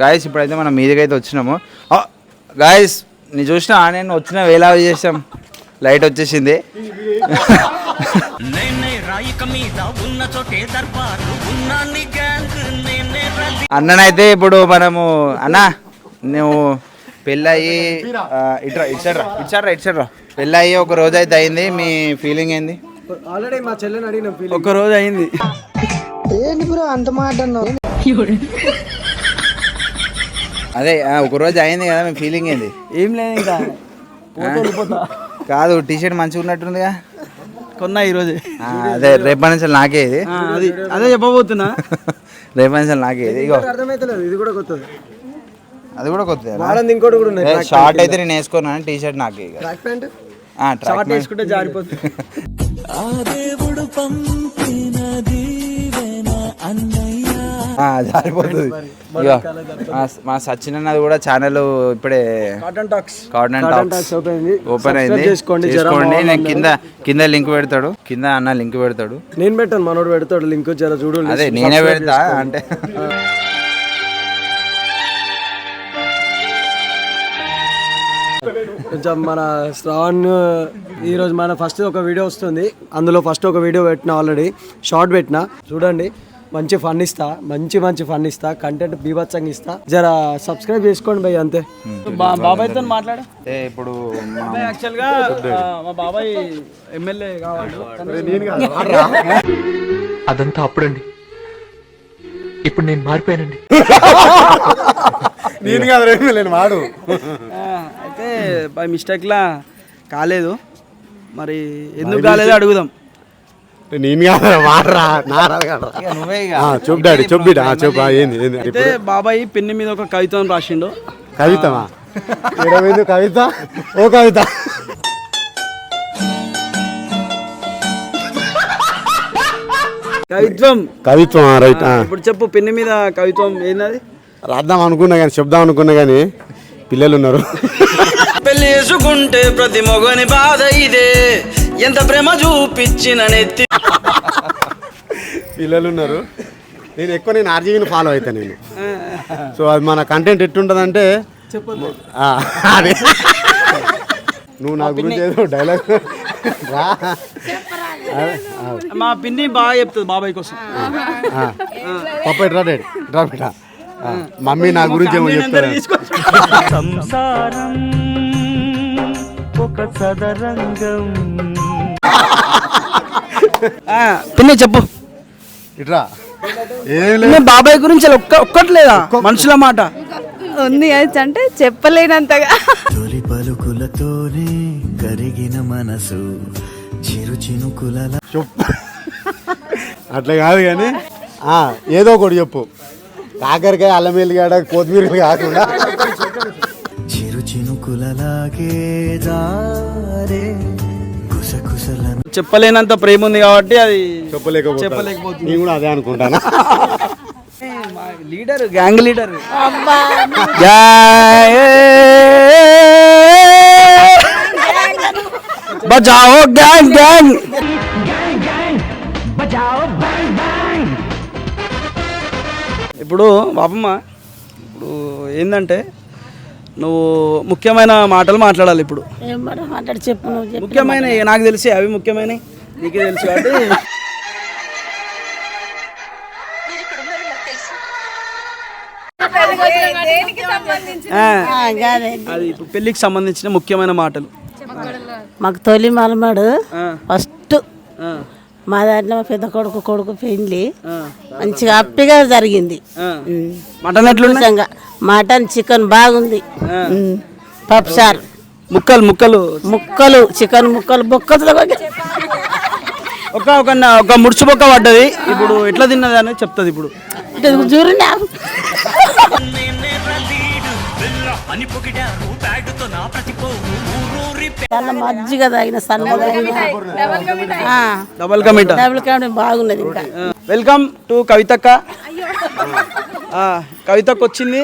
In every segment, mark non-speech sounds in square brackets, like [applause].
Guys ఇప్పుడైతే మనం మీదకైతే వచ్చినాము. గాయస్ నీ చూసిన నేను వచ్చిన వేలా చేసాం లైట్ వచ్చేసింది. అన్ననైతే ఇప్పుడు మనము అన్న నువ్వు పెళ్ళయి ఇట్రా ఇచ్చారా ఇచ్చారా ఇచ్చారా పెళ్ళయి ఒక రోజు అయితే అయింది మీ ఫీలింగ్ ఏంది? ఆల్రెడీ మా చెల్లెని అడిగిన ఫీలింగ్ ఒక రోజు అయింది. అదే ఒక రోజు అయింది కదా మీ ఫీలింగ్ ఏంది? ఏం లేదు ఇంకా. వెళ్ళిపోతా. కాదు టీ షర్ట్ మంచిగా ఉన్నట్టుందిగా. కొన్నా ఈరోజు. అదే రేపటి నుంచి నాకే ఇది. ఆ, అది అదే చెప్పబోతున్నా. రేపటి నుంచి నాకే ఇది ఇగో. అర్థమైతలేదు ఇది కూడా కొత్తది. అది కూడా కొత్త వాడంది ఇంకోటి కూడా ఉన్నాయి. షార్ట్ అయితే నేను వేసుకున్నాను టీ షర్ట్ నాకే ఇక ట్రాక్ ప్యాంట్ ఆ, track షార్ట్ pant. వేసుకుంటే జారిపోతుంది. ఆ, జారిపోతుంది ఇగో మా- మా సచిన్ అన్నది కూడా ఛానల్ ఇప్పుడే కాటన్ టాక్స్ కాటన్ ఓపెన్ అయింది. చేసుకోండి నేను. కింద కింద లింక్ పెడతాడు. కింద అన్న లింక్ పెడతాడు. నేను పెట్టాను మనోడు పెడతాడు లింక్ జర చూడు అదే నేనే పెడతా అంటే. కొంచెం మన శ్రావణ్ ఈ రోజు మన ఫస్ట్ ఒక వీడియో వస్తుంది. అందులో ఫస్ట్ ఒక వీడియో పెట్టిన ఆల్రెడీ షార్ట్ పెట్టిన. చూడండి. మంచి ఫన్ ఇస్తా మంచి మంచి ఫన్ ఇస్తా కంటెంట్ బీభత్సంగా ఇస్తా. జర సబ్స్క్రైబ్ చేసుకోండి భయ్ అంతే. బా- బాబాయ్తో మాట్లాడు. ఏ, ఇప్పుడు మా- బాబాయ్ యాక్చువల్గా ఆ, మా బాబాయ్ ఎమ్మెల్యే కావాలి. అదంతా అప్పుడండి. ఇప్పుడు నేను మారిపోయానండి. నేను కాదు నేను వాడు అయితే బై మిస్టేక్లా కాలేదు. మరి ఎందుకు కాలేదో అడుగుదాం. నేను కాదు వాడరా నారా. చెప్పు డాడీ చెప్పు బిడ్డ ఆ, చెప్పు ఆ, ఏంది ఏంది అయితే బాబాయ్ పెన్ను మీద ఒక కవిత్వం రాసిండు. కవితమా? ఏడవైంది కవిత? ఓ కవిత. కవిత్వం. కవిత్వం రైట్ ఇప్పుడు చెప్పు పెన్ను మీద కవిత్వం ఏంటది రాద్దాం అనుకున్నా కానీ చెప్దాం అనుకున్నా కానీ పిల్లలు ఉన్నారు. పెళ్ళి చేసుకుంటే ప్రతి మొగని బాధ ఇదే. ఎంత ప్రేమ చూపించిన నెత్తి పిల్లలు ఉన్నారు నేను ఎక్కువ నేను ఆర్జీవిని ఫాలో అవుతా నేను. సో అది మన కంటెంట్ ఎట్టుంటుందంటే ఆ, అదే. నువ్వు నా గురించి ఏదో డైలాగ్ మా పిన్ని బాగా చెప్తుంది బాబాయ్ కోసం. పప్ప ఇట్రా డాడీ డ్రా మమ్మీ నా గురించి ఏమో చెప్తారు. సంసారం ఒక సదరంగం. ఆ, పిన్ని చెప్పు. ఇట్రా. ఏం బాబాయ్ గురించి ఒక్క ఒక్కట్లేదా మనుషుల మాట. ఉంది అది అంటే చెప్పలేనంతగా. తొలి పలుకులతోనే కరిగిన మనసు చిరు చినుకులల. చెప్పు. అట్లా కాదు కానీ ఆ, ఏదో ఒకటి చెప్పు. కాకరకాయ అల్లం వెల్లిగాడ కొత్తిమీర కాకుండా. చిరు చినుకులలాగే జారే చెప్పలేనంత ప్రేమ ఉంది కాబట్టి అది చెప్పలేకపోతే చెప్పలేకపోతుంది. నేను కూడా అదే అనుకుంటానా. [laughs] Leader gang leader. బజాओ గ్యాంగ్ గ్యాంగ్. ఇప్పుడు బాపమ్మ ఇప్పుడు ఏంటంటే నువ్వు ముఖ్యమైన మాటలు మాట్లాడాలి ఇప్పుడు. మాట్లాడి చెప్పు ముఖ్యమైన నాకు తెలిసి అవి ముఖ్యమైనవి నీకే తెలుసు కాబట్టి. అది ఇప్పుడు పెళ్ళికి సంబంధించిన ముఖ్యమైన మాటలు. మాకు తొలి మలమాడు ఫస్ట్. మా దాంట్లో మా పెద్ద కొడుకు కొడుకు పెళ్ళి ఆ, మంచిగా హ్యాపీగా జరిగింది. మటన్ నిజంగా మటన్ చికెన్ బాగుంది. పప్పు సార్ ముక్కలు ముక్కలు. ముక్కలు చికెన్ ముక్కలు బొక్కలు ఒక ఒక ఒక ముడుచు బొక్క పడ్డది. ఇప్పుడు ఎట్లా తిన్నది అని చెప్తుంది ఇప్పుడు. వెళ్ళ అని మజ్జిగ తాగిన సన్నగా డబల్ కమిట డబుల్ బాగున్నది ఇంకా. వెల్కమ్ టు కవితక్క. ఆ, కవితక్క వచ్చింది.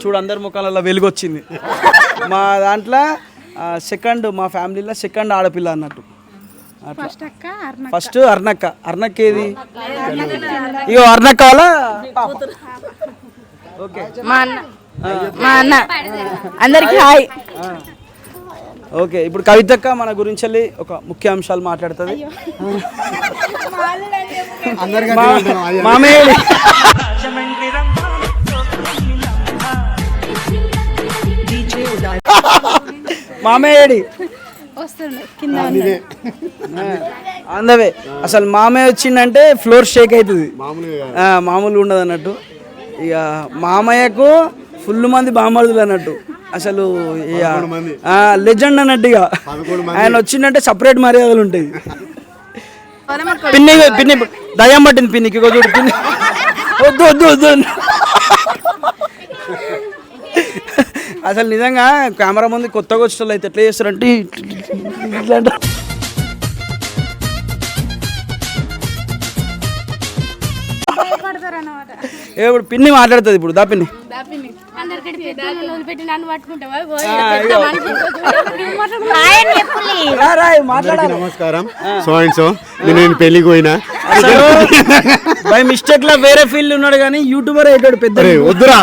చూడు అందరి ముఖాలలో వెలుగు వచ్చింది మా దాంట్లో సెకండ్ మా ఫ్యామిలీలో సెకండ్ ఆడపిల్ల అన్నట్టు. ఫస్ట్ అర్ణక్క. అర్ణక్క. ఏది? ఇగో అర్ణక్క వాళ్ళ ఓకే. మా అన్న. మా అన్న. అందరికి హాయ్. ఓకే ఇప్పుడు కవితక్క మన గురించి వెళ్ళి ఒక ముఖ్య అంశాలు మాట్లాడుతుంది అందరికీ మా- అదే. అంటున్నాం, అయ్యా. మామయ్య మామయ్యడి ఇదే. అందవే. అసలు మామయ్య వచ్చిందంటే ఫ్లోర్ షేక్ అవుతుంది మామూలుగా ఆ, మామూలుగా ఉండదు అన్నట్టు ఇక మామయ్యకు ఫుల్ మంది బామర్దులు అన్నట్టు. అసలు. లెజెండ్ అన్నట్టు ఇక పదకొండు మంది. ఆయన వచ్చిందంటే సపరేట్ మర్యాదలు ఉంటాయి. పిన్ని పిన్ని దయ్యం పట్టింది పిన్నికి. చూడు పిన్ని. వద్దు వద్దు వద్దు. అసలు నిజంగా కెమెరా ముందు కొత్తగా వచ్చిన అయితే ఎట్లా చేస్తారంటే ఇట్లా. ఏ ఇప్పుడు పిన్ని మాట్లాడుతుంది ఇప్పుడు. దా పిన్ని. నమస్కారం. సో అండ్ సో నేను పెళ్ళికి పోయినా. [laughs] బై మిస్టేక్ లా వేరే ఫీల్డ్ ఉన్నాడు కానీ యూట్యూబర్ అయ్యాడు పెద్ద అరే వద్దురా.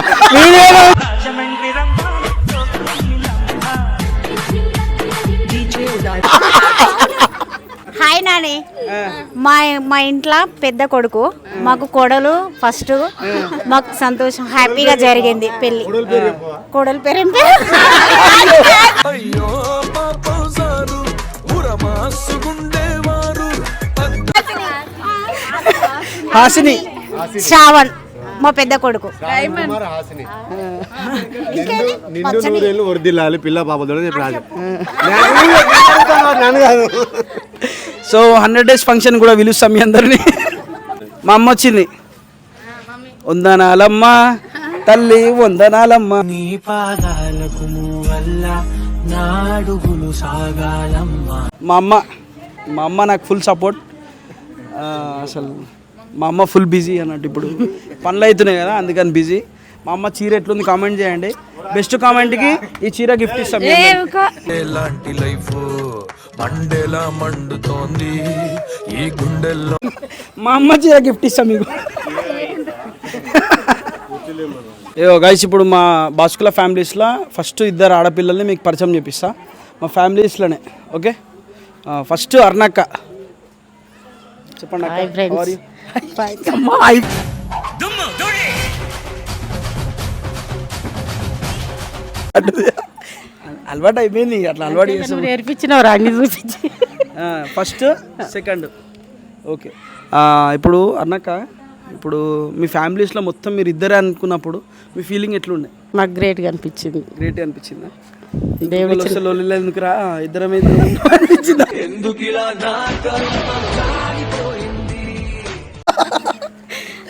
హాయ్ నాని. మా మా ఇంట్లో పెద్ద కొడుకు మాకు కొడలు ఫస్ట్ మాకు సంతోషం హ్యాపీగా జరిగింది పెళ్ళి కొడలు పేరు ఏం పేరు? హాసిని. శ్రావణ్ మా పెద్ద కొడుకు. కుమార్ హాసిని. నిండు నిండు నూరేళ్ళు వర్దిల్లాలి పిల్ల నన్ను కాదు. సో హండ్రెడ్ డేస్ ఫంక్షన్ కూడా పిలుస్తాం మీ అందరినీ. మా అమ్మ వచ్చింది. వందనాలమ్మ తల్లి వందనాలమ్మ. నీ పాదాలకు నాడుగులు సాగాలమ్మా. మా అమ్మ మా అమ్మ నాకు ఫుల్ సపోర్ట్ అసలు మా అమ్మ ఫుల్ బిజీ అన్నట్టు ఇప్పుడు. పనులు అవుతున్నాయి కదా అందుకని బిజీ మా అమ్మ చీర ఎట్లుంది కామెంట్ చేయండి. బెస్ట్ కామెంట్కి ఈ చీర గిఫ్ట్ ఇస్తాం. ఎలాంటి లైఫ్? మండేలా మండుతోంది. ఈ గుండెల్లో మా అమ్మ చీర గిఫ్ట్ ఇస్తాం మీకు. ఏవో గైస్ ఇప్పుడు మా బాస్కుల ఫ్యామిలీస్లో ఫస్ట్ ఇద్దరు ఆడపిల్లల్ని మీకు పరిచయం చేపిస్తా. మా ఫ్యామిలీస్లోనే ఓకే ఫస్ట్ అర్ణక్క. చెప్పండి అక్క. అలవాటు అయిపోయింది అట్లా అలవాటు చేస్తాం నేర్పించినవరా అన్ని చూపించి. ఫస్ట్ సెకండ్ ఓకే ఇప్పుడు అన్నాక ఇప్పుడు మీ ఫ్యామిలీస్లో మొత్తం మీరు ఇద్దరే అనుకున్నప్పుడు మీ ఫీలింగ్ ఎట్లుండే? మాకు గ్రేట్గా అనిపించింది. గ్రేట్ అనిపించిందా? దేవుడు అసలు లొల్లిలో ఎందుకురా ఇద్దరం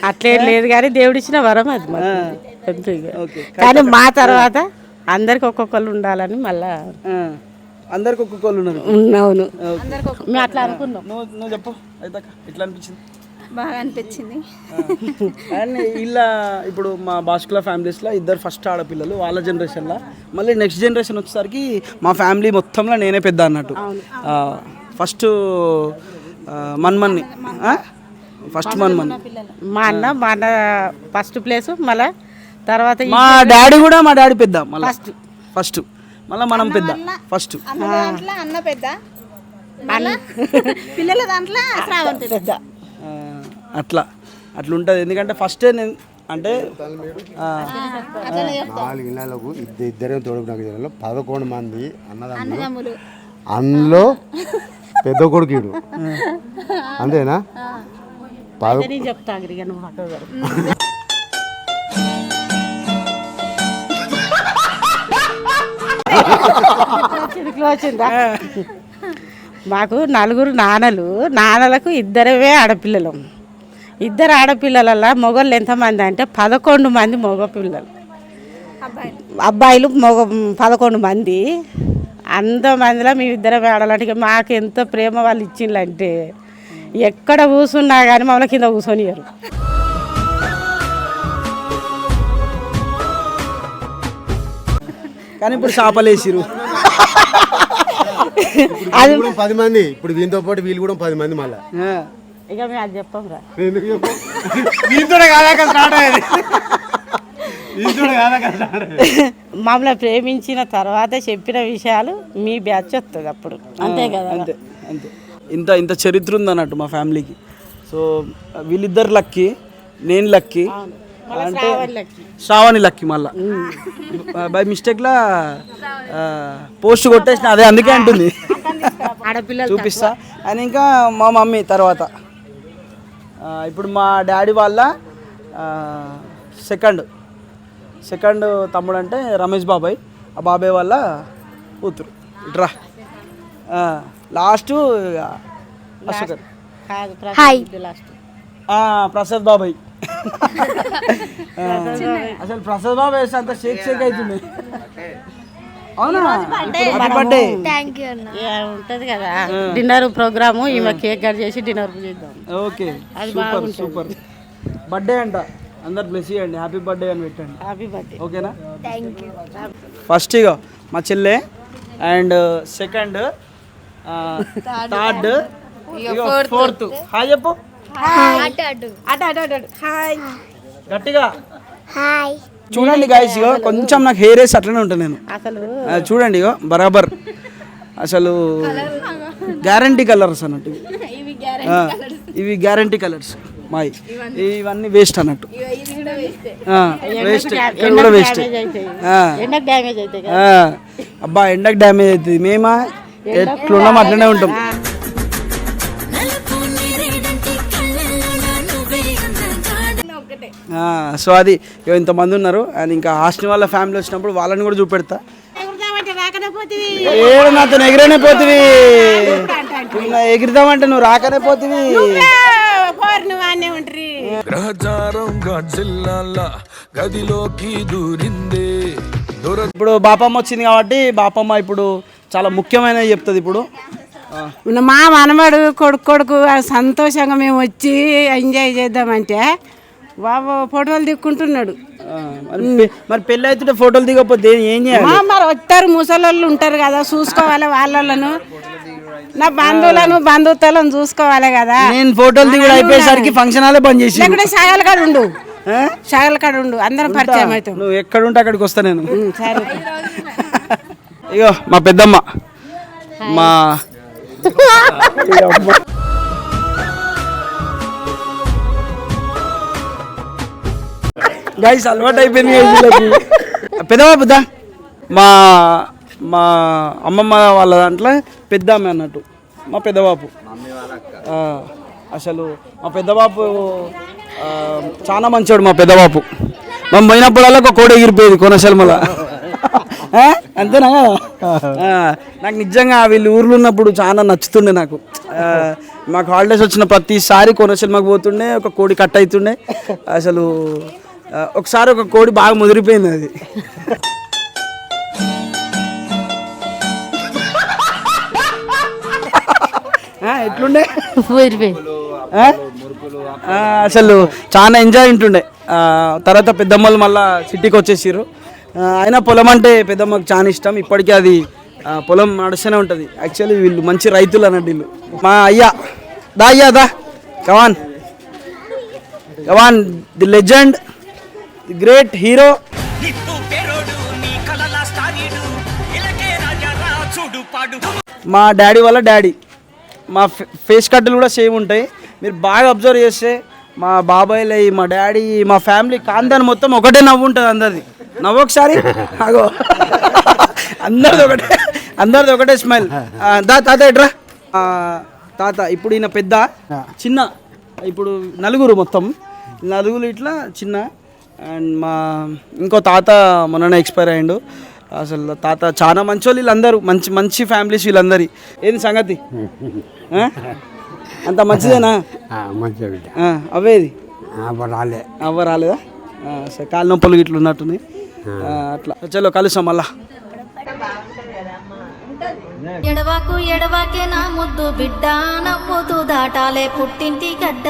అట్లేం లేదు కానీ దేవుడు ఇచ్చిన వరం అది. కానీ మా తర్వాత అందరికి ఒక్కొక్కరు ఉండాలని మళ్ళా అందరికి ఒక్కొక్కరు ఉన్నారు. ఉన్నావును. మేము అట్లా అనుకున్నాం. నువ్వు నువ్వు చెప్పు అయితే ఎట్లా అనిపించింది? బాగా అనిపించింది. అండ్ ఇలా ఇప్పుడు మా బాస్కుల ఫ్యామిలీస్లో ఇద్దరు ఫస్ట్ ఆడపిల్లలు వాళ్ళ జనరేషన్లో మళ్ళీ నెక్స్ట్ జనరేషన్ వచ్చేసరికి మా ఫ్యామిలీ మొత్తంలో నేనే పెద్ద అన్నట్టు. ఫస్ట్ మన్మన్ని. ఫస్ట్ మన్మన్ మా అన్న మా అన్న ఫస్ట్ ప్లేస్ మళ్ళా తర్వాత మా డాడీ కూడా మా డాడీ పెద్ద మళ్ళీ. ఫస్ట్. ఫస్ట్. మళ్ళీ మనం పెద్ద. ఫస్ట్. అన్న పెద్ద. పిల్లల దాంట్లో శ్రావణ్ పెద్ద. అట్లా అట్లా. ఉంటుంది ఎందుకంటే ఫస్ట్ నేను అంటే ఆ, నాలుగు ఇళ్ళకు ఇద్దరు ఇద్దరే తోడు నాకు తెలియదు. పదకొండు మంది అన్నదమ్ములు. అందులో పెద్ద కొడుకుడు. అంతేనా? చెప్తా [laughs] చిరుకులో వచ్చిందా మాకు నలుగురు నాన్నలు. నాన్నలకు ఇద్దరమే ఆడపిల్లలు. ఇద్దరు ఆడపిల్లలల్లా మొగళ్ళు ఎంతమంది అంటే పదకొండు మంది మగ పిల్లలు. అబ్బాయిలు మగ పదకొండు మంది. అంతమందిలో మేము ఇద్దరం ఆడాలంటే మాకు ఎంత ప్రేమ వాళ్ళు ఇచ్చిండ్రంటే ఎక్కడ కూర్చున్నా కానీ మమ్మల్ని కింద కూర్చొనియరు కానీ ఇప్పుడు చేపలేసిరు. అది కూడా పది మంది. ఇప్పుడు దీంతో పాటు వీళ్ళు కూడా పది మంది మళ్ళా. ఇక మేము అది చెప్పం? రా మమ్మల్ని ప్రేమించిన తర్వాత చెప్పిన విషయాలు మీ బ్యాచ్ వస్తుంది అప్పుడు. అంతే కదా. అంతే అంతే. ఇంత ఇంత చరిత్ర ఉంది అన్నట్టు మా ఫ్యామిలీకి సో వీళ్ళిద్దరు లక్కీ నేను లక్కీ. అంటే శ్రావణి లక్కీ. మళ్ళా. బై మిస్టేక్లా పోస్ట్ కొట్టేసిన అదే అందుకే అంటుంది. చూపిస్తా. అండ్ ఇంకా మా మమ్మీ తర్వాత. ఇప్పుడు మా డాడీ వాళ్ళ సెకండ్ సెకండ్ తమ్ముడు అంటే రమేష్ బాబాయ్. ఆ బాబాయ్ వాళ్ళ కూతురు. ఇట్రా లాస్ట్ హాయ్. లాస్ట్ ఆ, ప్రసాద్ బాబాయ్. అసలు ప్రసాద్ బాబాయ్ వేస్తే అంత షేక్ షేక్ అవుతుంది. ఉంటది కదా. డిన్నర్ ప్రోగ్రాము ఈమె కేక్ కట్ చేసి డిన్నర్ చేద్దాం. ఓకే. Super super. బర్త్డే అంట. అందరు బ్లెస్ చేయండి. హ్యాపీ బర్త్డే అని పెట్టండి. హ్యాపీ బర్త్డే ఓకేనా? థ్యాంక్ యూ ఫస్ట్ ఇగో మా చెల్లె. And second third fourth hi చెప్పు. అటు అటు. అటు అటు అటు అటు. హాయ్ గట్టిగా. హాయ్ చూడండి గాయస్ ఇగో కొంచెం నాకు హెయిర్ వేసి అట్లనే ఉంటాను నేను. అసలు చూడండి ఇగో బరాబర్. అసలు గ్యారంటీ కలర్స్ అన్నట్టు. ఇవి. గ్యారంటీ కలర్స్ మాయి. ఇవన్నీ. వేస్ట్ అన్నట్టు. వేస్ట్ ఇక్కడ కూడా వేస్ట్ అబ్బా ఎండకు డ్యామేజ్ అవుతుంది మేమా ఎట్లున్నాం అట్లనే ఉంటాం. సో అది ఇంతమంది ఉన్నారు అండ్ ఇంకా హాస్టల్ వాళ్ళ ఫ్యామిలీ వచ్చినప్పుడు వాళ్ళని కూడా చూపెడతా. ఏడు నాతో ఎగిరేనే పోతివి. ఇలా ఎగిరిదామంటే నువ్వు రాకనే పోతివి. గ్రహచారంగా జిల్లాల గదిలోకి దూరిందే. దూర ఇప్పుడు బాపమ్మ వచ్చింది కాబట్టి బాపమ్మ ఇప్పుడు చాలా ముఖ్యమైనది చెప్తుంది ఇప్పుడు. మా మనమడు కొడుకు కొడుకు సంతోషంగా మేము వచ్చి ఎంజాయ్ చేద్దామంటే బాబు ఫోటోలు దిక్కుంటున్నాడు. మరి పెళ్ళి అయితే ఫోటోలు దిగకపోతే ఏం చేయాలి? మరి వస్తారు ముసలోళ్ళు ఉంటారు కదా చూసుకోవాలి వాళ్ళను నా బంధువులను బంధుత్వాలను చూసుకోవాలి కదా. నేను ఫోటోలు దిగుడు అయిపోయేసరికి ఫంక్షన్ హాలే బంద్ చేసి లేకుంటే సాగల కాడ ఉండు. సాగల కాడ ఉండు. అందరం పరిచయం అవుతాం. నువ్వు ఎక్కడ ఉంటే అక్కడికి వస్తా నేను. సరే. ఇగో మా పెద్దమ్మ. మా [laughs] గైస్ అలవాటు అయిపోయింది పెద్దవా పెద్ద. మా మా అమ్మమ్మ వాళ్ళ దాంట్లో పెద్ద ఆమె అన్నట్టు. మా పెద్దబాపు. అసలు మా పెద్దబాపు చాలా మంచోడు మా పెద్దబాపు. మేము పోయినప్పుడల్లా ఒక కోడి ఎగిరిపోయేది కొనసెలమల అంతేనా? కదా నాకు నిజంగా వీళ్ళు ఊర్లో ఉన్నప్పుడు చాలా నచ్చుతుండే నాకు. మాకు హాలిడేస్ వచ్చిన ప్రతిసారి కొనసెలమకు పోతుండే ఒక కోడి కట్ అవుతుండే. అసలు ఒకసారి ఒక కోడి బాగా ముదిరిపోయింది అది. ఎట్లుండే? అసలు చాలా ఎంజాయ్ ఉంటుండే. తర్వాత పెద్దమ్మలు మళ్ళా సిటీకి వచ్చేసారు అయినా పొలం అంటే పెద్దమ్మకి చాలా ఇష్టం. ఇప్పటికీ అది పొలం నడుస్తూనే ఉంటుంది. యాక్చువల్లీ వీళ్ళు మంచి రైతులు అన్నట్టు వీళ్ళు. మా అయ్యా దా అయ్యా దా. కవాన్ కవాన్ ది లెజెండ్ గ్రేట్ హీరో. మా డాడీ వాళ్ళ డాడీ. మా ఫే- ఫేస్ కట్టులు కూడా సేమ్ ఉంటాయి. మీరు బాగా అబ్జర్వ్ చేస్తే మా బాబాయ్లు మా డాడీ మా ఫ్యామిలీ కాందాన్ని మొత్తం ఒకటే నవ్వు ఉంటుంది అందరిది. నవ్వు ఒకసారి అగో అందరిది ఒకటే అందరిది ఒకటే స్మైల్. దా తాత ఎట్రా? ఆ, తాత ఇప్పుడు ఈయన పెద్ద చిన్న ఇప్పుడు నలుగురు మొత్తం. నలుగురు ఇట్లా చిన్న. అండ్ మా ఇంకో తాత మొన్ననే ఎక్స్పైర్ అయ్యిండు. అసలు తాత చాలా మంచి వాళ్ళు వీళ్ళందరూ. మంచి మంచి ఫ్యామిలీస్ వీళ్ళందరి. ఏంది సంగతి? అంత మంచిదేనా? [laughs] ఆ, అవేది రాలే. అవ్వ రాలేదా? సరే కాలు నొప్పులు గిట్ల ఉన్నట్టున్నాయి ఆ, అట్లా. చలో కలుసాం మళ్ళా. ఎడవాకు ఎడవాకే నా ముద్దు బిడ్డ నవ్వుతూ దాటాలే పుట్టింటి గడ్డ.